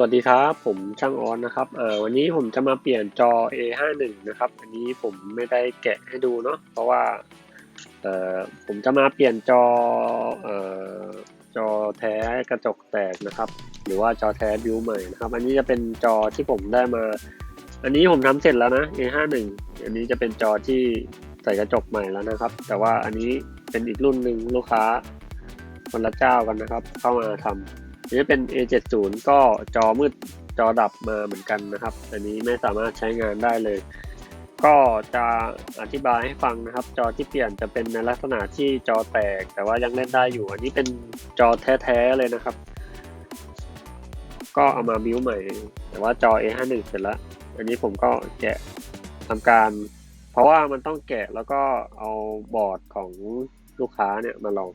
วัสดีครับ ผมช่างออนนะครับเอ่อวันนี้ผมจะมาเปลี่ยนจอ A51 นะครับ อันนี้ผมไม่ได้แกะให้ดูเนาะเพราะว่าเอ่อผมจะมาเปลี่ยนจอเอ่อจอแท้กระจกแตกนะครับ หรือว่าจอแท้บิวใหม่นะครับ อันนี้จะเป็นจอที่ผมได้มา อันนี้ผมทำเสร็จแล้วนะ A51 อันนี้จะเป็นจอที่ใส่กระจกใหม่แล้วนะครับ แต่ว่าอันนี้เป็นอีกรุ่นหนึ่งลูกค้าคนละเจ้ากันนะครับ เข้ามาทำ อันนี้เป็น A70 ก็จอมืดจอดับมาเหมือนกันนะครับ อันนี้ไม่สามารถใช้งานได้เลย ก็จะอธิบายให้ฟังนะครับ จอที่เปลี่ยนจะเป็นในลักษณะที่จอแตก แต่ว่ายังเล่นได้อยู่ อันนี้เป็นจอแท้ๆเลยนะครับ ก็เอามาบิวใหม่ แต่ว่าจอ A51 เสร็จแล้ว อันนี้ผมก็แกะทำการ เพราะว่ามันต้องแกะแล้วก็เอาบอร์ดของลูกค้าเนี่ยมาลอง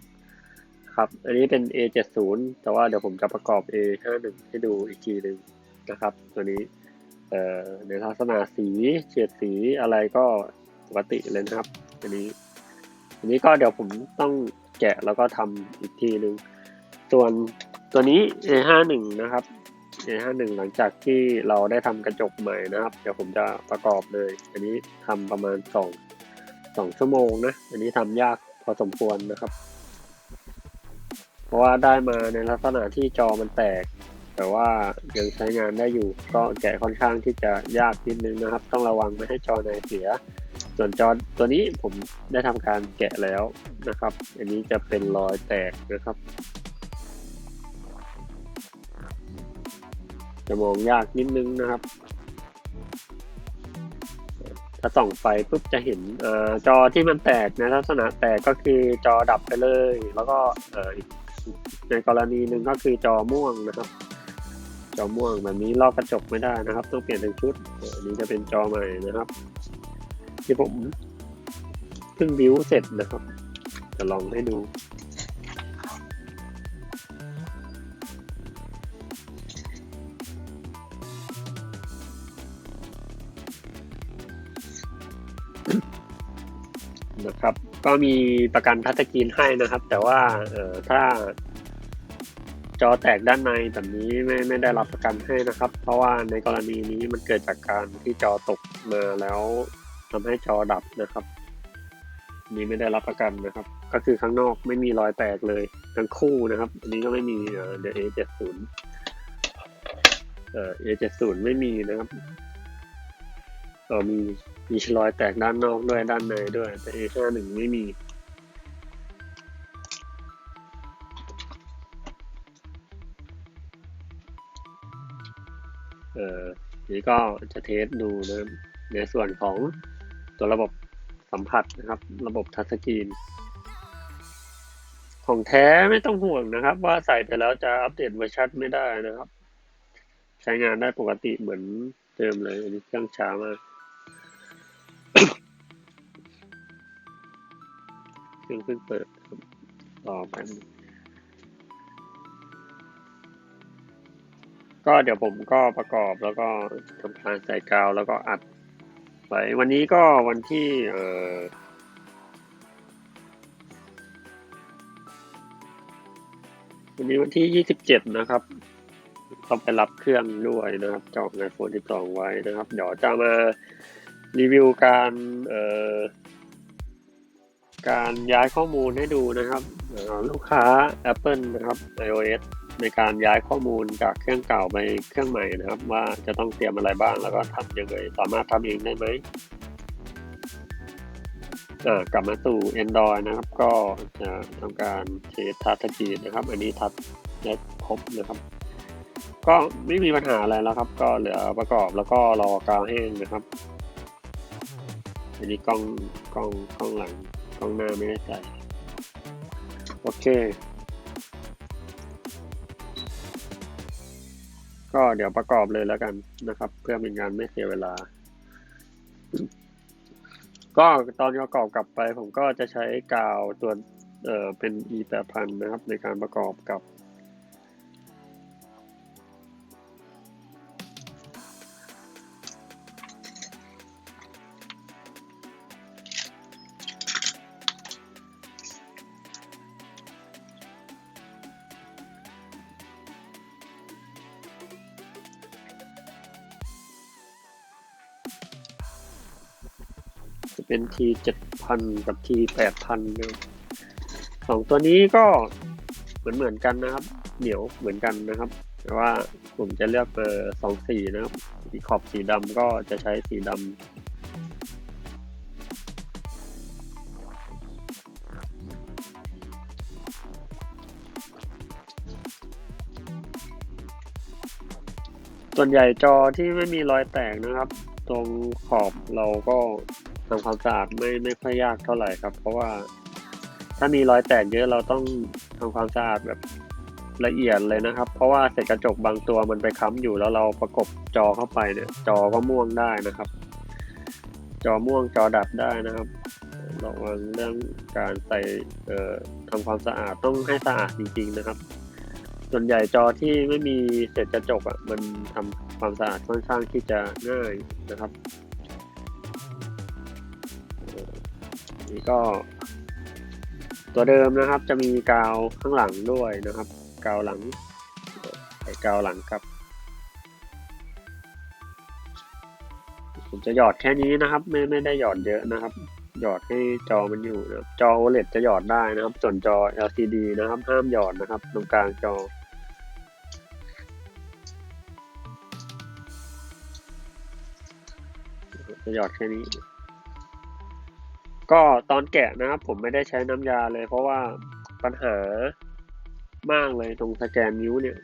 ครับ อันนี้เป็น A70 แต่ว่าเดี๋ยวผมจะประกอบ A51 ให้ดูอีกทีหนึ่งนะครับ ตัวนี้เอ่อในลักษณะสีเฉดสีอะไรก็ปกติเลยนะครับ อันนี้ อันนี้ก็เดี๋ยวผมต้องแกะแล้วก็ทำอีกทีหนึ่งส่วนตัวนี้ A51 นะครับ A51 หลังจากที่เราได้ทำกระจกใหม่นะครับ เดี๋ยวผมจะประกอบเลย อันนี้ทำประมาณสองสองชั่วโมงนะ อันนี้ทำยากพอสมควรนะครับ เพราะว่าได้มาในลักษณะที่จอมันแตก แต่ว่ายังใช้งานได้อยู่ ก็แกะค่อนข้างที่จะยากนิดนึงนะครับ ต้องระวังไม่ให้จอในเสีย ส่วนจอตัวนี้ผมได้ทำการแกะแล้วนะครับ อันนี้จะเป็นรอยแตกนะครับจะมองยากนิดนึงนะครับ ถ้าส่องไฟปุ๊บจะเห็นอจอที่มันแตกในลักษณะแตกก็คือจอดับไปเลย แล้วก็อออีก ในกรณีหนึ่งก็คือจอม่วงนะครับ จอม่วงแบบนี้ลอกกระจกไม่ได้นะครับ ต้องเปลี่ยนเป็นชุดอันนี้จะเป็นจอใหม่นะครับ ที่ผมเพิ่งบิวเสร็จนะครับ จะลองให้ดูนะครับ ก็มีประกันทัชสกรีนให้นะครับ แต่ว่าเออถ้า จอแตกด้านในแบบนี้ไม่ไม่ได้รับประกันให้นะครับ เพราะว่าในกรณีนี้มันเกิดจากการที่จอตกมาแล้วทำให้จอดับนะครับนี้ไม่ได้รับประกันนะครับ ก็คือข้างนอกไม่มีรอยแตกเลยทั้งคู่นะครับ อันนี้ก็ไม่มีเอ่อ The A70 เอ่อ A70 ไม่มีนะครับ เออมีมีรอยแตกด้านนอกด้วยด้านในด้วย แต่ A51 ไม่มีเอ่อนี้ก็จะเทสดูนะครับในส่วนของตัวระบบสัมผัสนะครับ ระบบทัชสกรีน ของแท้ไม่ต้องห่วงนะครับ ว่าใส่ไปแล้วจะอัปเดตเวอร์ชันไม่ได้นะครับ ใช้งานได้ปกติเหมือนเดิมเลย อันนี้เครื่องช้ามาก เครื่งเพิ่งเปิดต่อไปก็เดี๋ยวผมก็ประกอบแล้วก็ทำการใส่กาวแล้วก็อัดไว้วันนี้ก็วันที่เออวันนี้วันที่ 27 นะครับ ต้องไปรับเครื่องด้วยนะครับจองไอโฟน12ไว้นะครับ เดี๋ยวจะมารีวิวการเอ่อ การย้ายข้อมูลให้ดูนะครับลูกค้า Apple นะครับ iOS ในการย้ายข้อมูลจากเครื่องเก่าไปเครื่องใหม่นะครับ ว่าจะต้องเตรียมอะไรบ้างแล้วก็ทำยังไงสามารถทำเองได้ไหมกลับมาสู่ Android นะครับ ก็จะทำการเทสทัชสกรีนะครับ อันนี้ทัชได้ครบนะครับ ก็ไม่มีปัญหาอะไรแล้วครับ ก็เหลือประกอบแล้วก็รอกาวแห้งนะครับอันนี้กล้องกล้องกล้องหลัง ของหน้าไม่ได้ใส่โอเค ก็เดี๋ยวประกอบเลยแล้วกันนะครับ เพื่อเป็นการไม่เสียเวลา ก็ตอนประกอบกลับไป ผมก็จะใช้กาวตัวเอ่อเป็น e 8 0 0 0นะครับ ในการประกอบกับ เป็นทีเจ็ดพันกับทีแปดพันสองตัวนี้ก็เหมือนเหมือนกันนะครับ เหนียวเหมือนกันนะครับ แต่ว่าผมจะเลือกเบอร์สองสีนะครับสีขอบสีดำก็จะใช้สีดำส่วนใหญ่จอที่ไม่มีรอยแตกนะครับ ตรงขอบเราก็ ทำความสะอาดไม่ไม่ค่อยยากเท่าไหร่ครับ เพราะว่าถ้ามีรอยแตกเยอะเราต้องทำความสะอาดแบบละเอียดเลยนะครับ เพราะว่าเศษกระจกบางตัวมันไปค้ำอยู่แล้วเราประกบจอเข้าไปเนี่ย จอก็ม่วงได้นะครับ จอม่วงจอดับได้นะครับระวังเรื่องการใส่เอ่อทำความสะอาดต้องให้สะอาดจริง ๆนะครับ ส่วนใหญ่จอที่ไม่มีเศษกระจกอะมันทำความสะอาดค่อนข้างที่จะง่ายนะครับ นี่ก็ ตัวเดิมนะครับจะมีกาวข้างหลังด้วยนะครับ กาวหลังเอ่อใส่กาวหลังครับ ผมจะหยอดแค่นี้นะครับ ไม่ไม่ได้หยอดเยอะนะครับ หยอดให้จอมันอยู่นะจอ OLED จะหยอดได้นะครับ ส่วนจอ LCD นะครับ ห้ามหยอดนะครับ ตรงกลางจอจะหยอดแค่นี้ ก็ตอนแกะนะครับผมไม่ได้ใช้น้ำยาเลยเพราะว่าปัญหามากเลยตรงสแกนนิ้วเนี่ย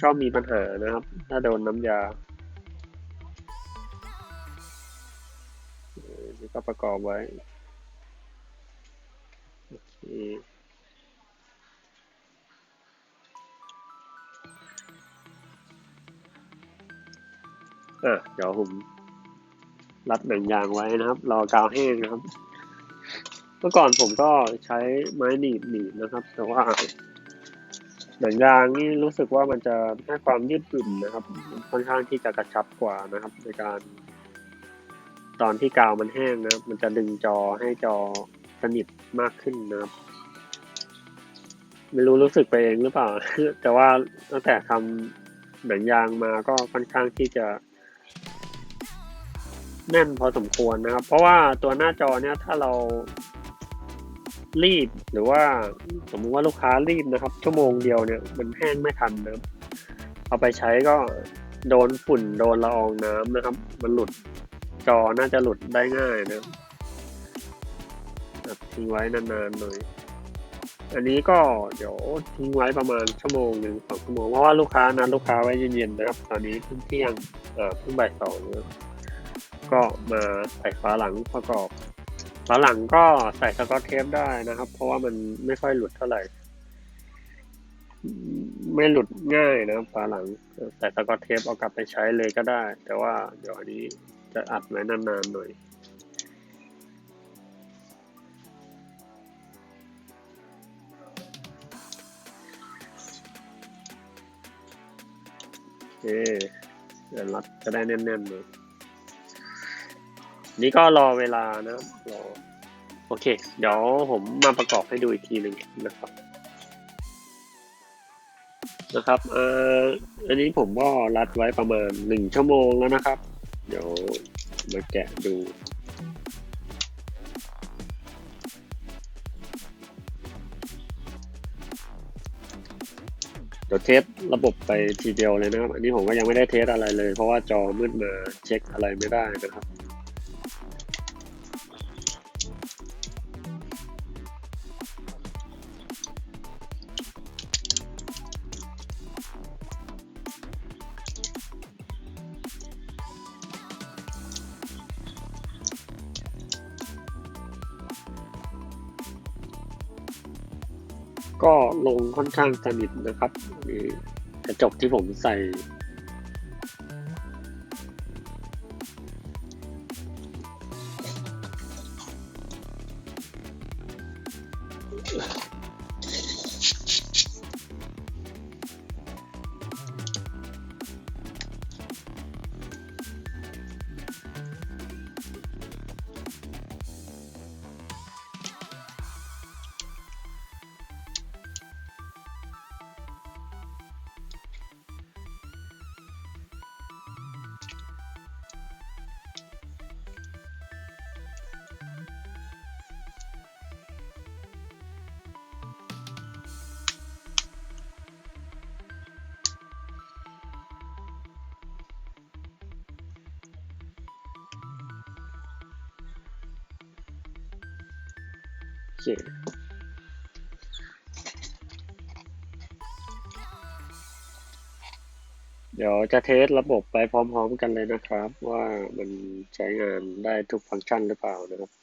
ชอบมีปัญหานะครับ ถ้าโดนน้ำยานี่ก็ประกอบไว้โอเคอะเดี๋ยวผม รัดหนังยางไว้นะครับ รอกาวแห้งนะครับ เมื่อก่อนผมก็ใช้ไม้หนีบหนีบนะครับ แต่ว่าหนังยางนี่รู้สึกว่ามันจะให้ความยืดหยุ่นนะครับ ค่อนข้างที่จะกระชับกว่านะครับ ในการ ตอนที่กาวมันแห้งนะครับ มันจะดึงจอให้จอสนิทมากขึ้นนะครับไม่รู้รู้สึกไปเองหรือเปล่า แต่ว่าตั้งแต่ทำหนังยางมาก็ค่อนข้างที่จะ แน่นพอสมควรนะครับ เพราะว่าตัวหน้าจอเนี่ยถ้าเรารีบหรือว่าสมมุติว่าลูกค้ารีบนะครับ ชั่วโมงเดียวเนี่ยมันแห้งไม่ทันนะครับเอาไปใช้ก็โดนฝุ่นโดนละอองน้ำนะครับ มันหลุดจอน่าจะหลุดได้ง่ายนะครับทิ้งไว้นานๆหน่อย อันนี้ก็เดี๋ยวทิ้งไว้ประมาณชั่วโมงหนึ่งสองชั่วโมงเพราะว่าลูกค้านัดลูกค้าไว้เย็นๆนะครับ ตอนนี้เพิ่งเที่ยงเอ่อเพิ่งบ่ายสองนะครับ ก็มาใส่ฝาหลังประกอบฝาหลังก็ใส่สกอตเทปได้นะครับ เพราะว่ามันไม่ค่อยหลุดเท่าไหร่ ไม่หลุดง่ายนะฝาหลังใส่สกอตเทปเอากลับไปใช้เลยก็ได้ แต่ว่าเดี๋ยวอันนี้จะอัดไว้นานๆหน่อยโอเคเดี๋ยวรัดจะได้แน่นๆเลย นี่ก็รอเวลานะครับรอโอเค เดี๋ยวผมมาประกอบให้ดูอีกทีหนึ่งนะครับนะครับเอ่ออันนี้ผมก็รัดไว้ประมาณหนึ่งชั่วโมงแล้วนะครับ เดี๋ยวมาแกะดูเดี๋ยวเทสระบบไปทีเดียวเลยนะครับ อันนี้ผมก็ยังไม่ได้เทสอะไรเลย เพราะว่าจอมืดมาเช็คอะไรไม่ได้นะครับ ก็ลงค่อนข้างสนิทนะครับกระจกที่ผมใส่ เค เดี๋ยวจะเทสระบบไปพร้อมๆกันเลยนะครับ ว่ามันใช้งานได้ทุกฟังก์ชันหรือเปล่านะครับ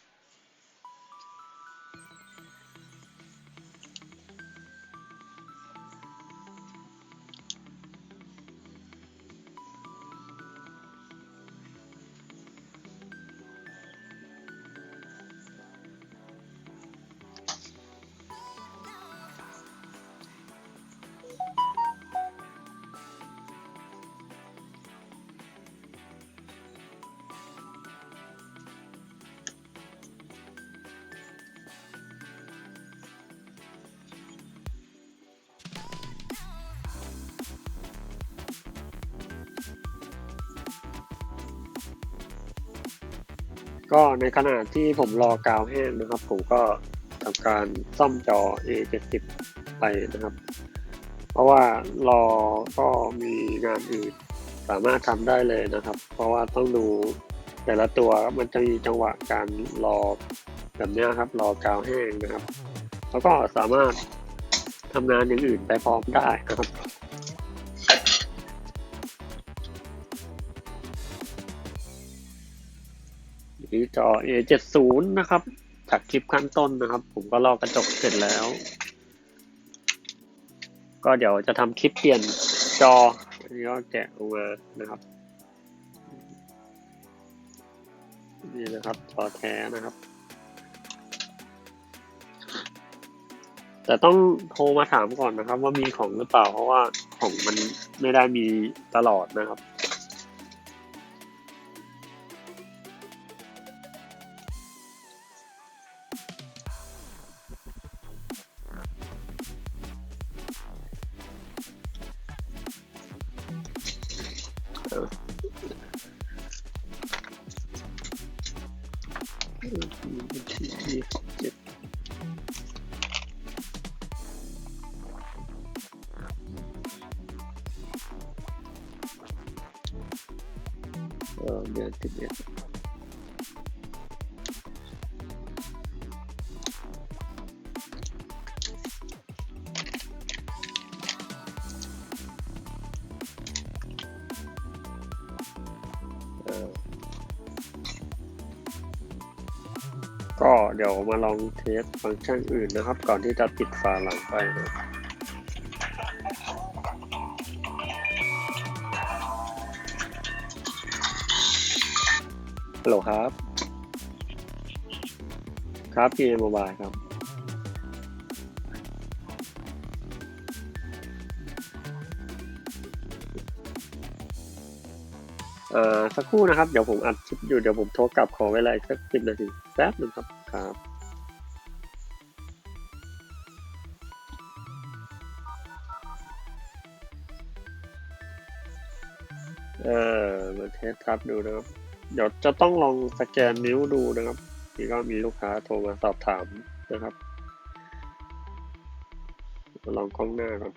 ก็ในขณะที่ผมรอกาวแห้งนะครับ ผมก็ทำการซ่อมจอ A70 ไปนะครับ เพราะว่ารอก็มีงานอื่นสามารถทำได้เลยนะครับ เพราะว่าต้องดูแต่ละตัวมันจะมีจังหวะการรอแบบเนี้ยครับ รอกาวแห้งนะครับ แล้วก็สามารถทำงานอย่างอื่นไปพร้อมได้นะครับ นี่จอ A70 นะครับ จากคลิปขั้นต้นนะครับ ผมก็ลอกกระจกเสร็จแล้ว ก็เดี๋ยวจะทำคลิปเปลี่ยนจออันนี้ก็แกะออกมานะครับ นี่นะครับจอแท้นะครับ แต่ต้องโทรมาถามก่อนนะครับ ว่ามีของหรือเปล่าเพราะว่าของมันไม่ได้มีตลอดนะครับ ยี่สิบเดี๋ยวมาลองเทสฟังก์ชันอื่นนะครับ ก่อนที่จะปิดฝาหลังไปนะฮัลโหลครับ ครับพีเอโมบายครับ อ่อสักครู่นะครับ เดี๋ยวผมอัดคลิปอยู่เดี๋ยวผมโทรกลับขอเวลาอีกสักสิบนาทีแป๊บหนึ่งครับครับเออมาเทสทับดูนะครับ เดี๋ยวจะต้องลองสแกนนิ้วดูนะครับนี่ก็มีลูกค้าโทรมาสอบถามนะครับ ลองกล้องหน้าก่อน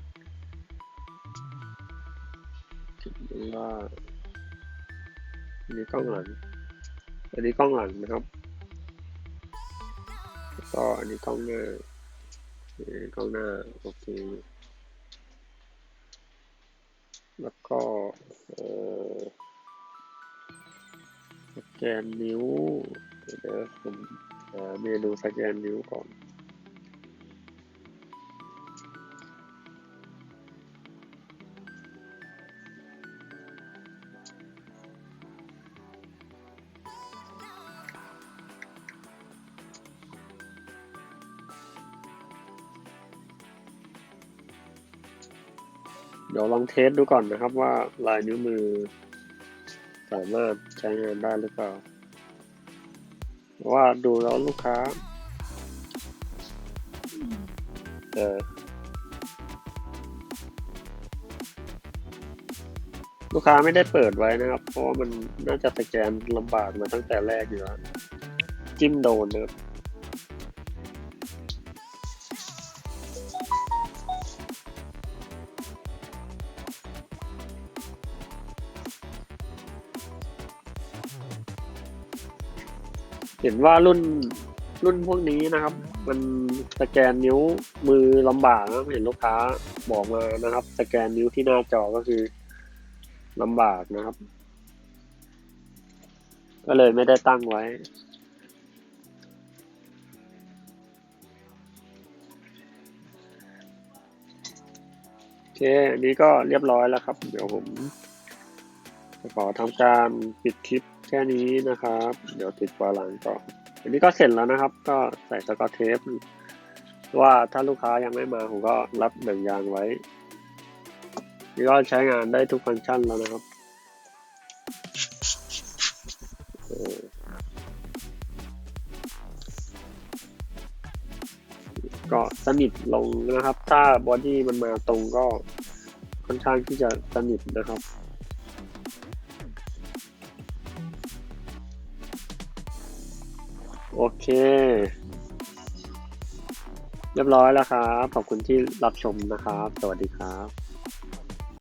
คิดว่า อันนี้กล้องหลัง อันนี้กล้องหลังนะครับแล้วก็อันนี้กล้องหน้าอันนี้กล้องหน้าโอเคแล้วก็เอ่อสแกนนิ้ว เดี๋ยวนะผมหาเมนูสแกนนิ้วก่อน ดี๋ยวลองเทสดูก่อนนะครับว่าลายนิ้วมือ สามารถใช้งานได้หรือเปล่า ว่าดูแล้วลูกค้าเออลูกค้าไม่ได้เปิดไว้นะครับ เพราะว่ามันน่าจะสแกนลำบากมาตั้งแต่แรกอยู่แล้วจิ้มโดนนะครับ ห็นว่ารุ่นรุ่นพวกนี้นะครับ มันสแกนนิ้วมือลำบากนะเห็นลูกค้าบอกมานะครับ สแกนนิ้วที่หน้าจอก็คือลำบากนะครับ ก็เลยไม่ได้ตั้งไว้โอเคอันนี้ก็เรียบร้อยแล้วครับ เดี๋ยวผมจะขอทำการปิดคลิป แค่นี้นะครับ เดี๋ยวติดไว้หลังก่อนอันนี้ก็เสร็จแล้วนะครับ ก็ใส่สกอตเทป ว่าถ้าลูกค้ายังไม่มาผมก็รับแบ่งยางไว้ นี่ก็ใช้งานได้ทุกฟังก์ชันแล้วนะครับก็สนิทลงนะครับ ถ้าบอดี้มันมาตรงก็ค่อนข้างที่จะสนิทนะครับ โอเค เรียบร้อยแล้วครับ ขอบคุณที่รับชมนะครับ สวัสดีครับ